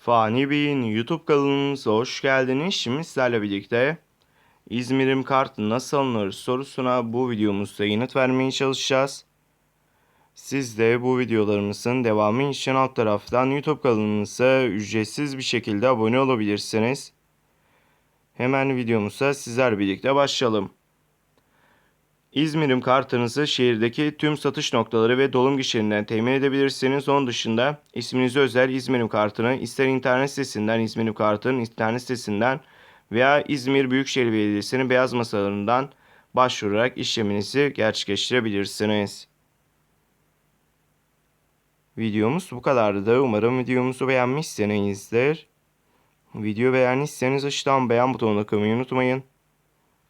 Fani Bey'in YouTube kanalımıza hoş geldiniz. Şimdi sizlerle birlikte İzmir'im kart nasıl alınır sorusuna bu videomuzda yanıt vermeye çalışacağız. Siz de bu videolarımızın devamı için alt taraftan YouTube kanalımıza ücretsiz bir şekilde abone olabilirsiniz. Hemen videomuza sizler birlikte başlayalım. İzmir'im kartınızı şehirdeki tüm satış noktaları ve dolum gişelerinden temin edebilirsiniz. Onun dışında isminize özel İzmir'im kartını ister internet sitesinden İzmir'im kartının internet sitesinden veya İzmir Büyükşehir Belediyesi'nin beyaz masalarından başvurarak işleminizi gerçekleştirebilirsiniz. Videomuz bu kadardı. Umarım videomuzu beğenmişsinizdir. Video beğendiyseniz aşağıdan beğen butonuna kılmayı unutmayın.